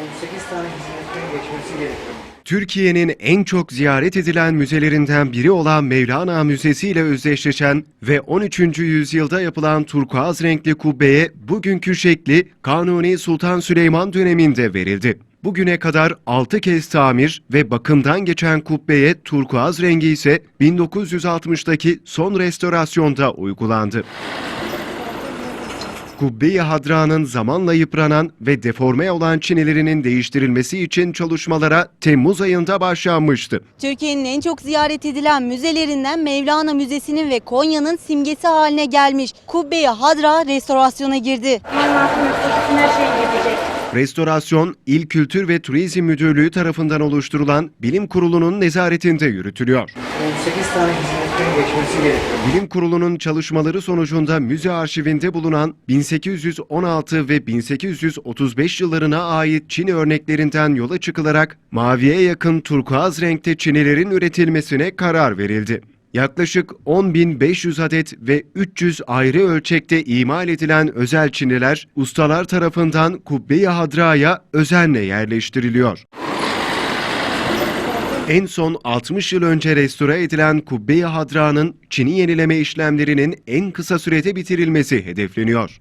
18 tane hizmetten geçmesi gerekiyor. Türkiye'nin en çok ziyaret edilen müzelerinden biri olan Mevlana Müzesi ile özdeşleşen ve 13. yüzyılda yapılan turkuaz renkli kubbeye bugünkü şekli Kanuni Sultan Süleyman döneminde verildi. Bugüne kadar 6 kez tamir ve bakımdan geçen kubbeye turkuaz rengi ise 1960'daki son restorasyonda uygulandı. Kubbe-i Hadra'nın zamanla yıpranan ve deforme olan çinilerinin değiştirilmesi için çalışmalara Temmuz ayında başlanmıştı. Türkiye'nin en çok ziyaret edilen müzelerinden Mevlana Müzesi'nin ve Konya'nın simgesi haline gelmiş Kubbe-i Hadra restorasyona girdi. Restorasyon, İl Kültür ve Turizm Müdürlüğü tarafından oluşturulan Bilim Kurulu'nun nezaretinde yürütülüyor. 18 tane hizmetten geçmesi gerekiyor. Bilim Kurulu'nun çalışmaları sonucunda müze arşivinde bulunan 1816 ve 1835 yıllarına ait Çin örneklerinden yola çıkılarak maviye yakın turkuaz renkte çinilerin üretilmesine karar verildi. Yaklaşık 10.500 adet ve 300 ayrı ölçekte imal edilen özel çiniler ustalar tarafından Kubbe-i Hadra'ya özenle yerleştiriliyor. En son 60 yıl önce restore edilen Kubbe-i Hadra'nın Çin'i yenileme işlemlerinin en kısa sürede bitirilmesi hedefleniyor.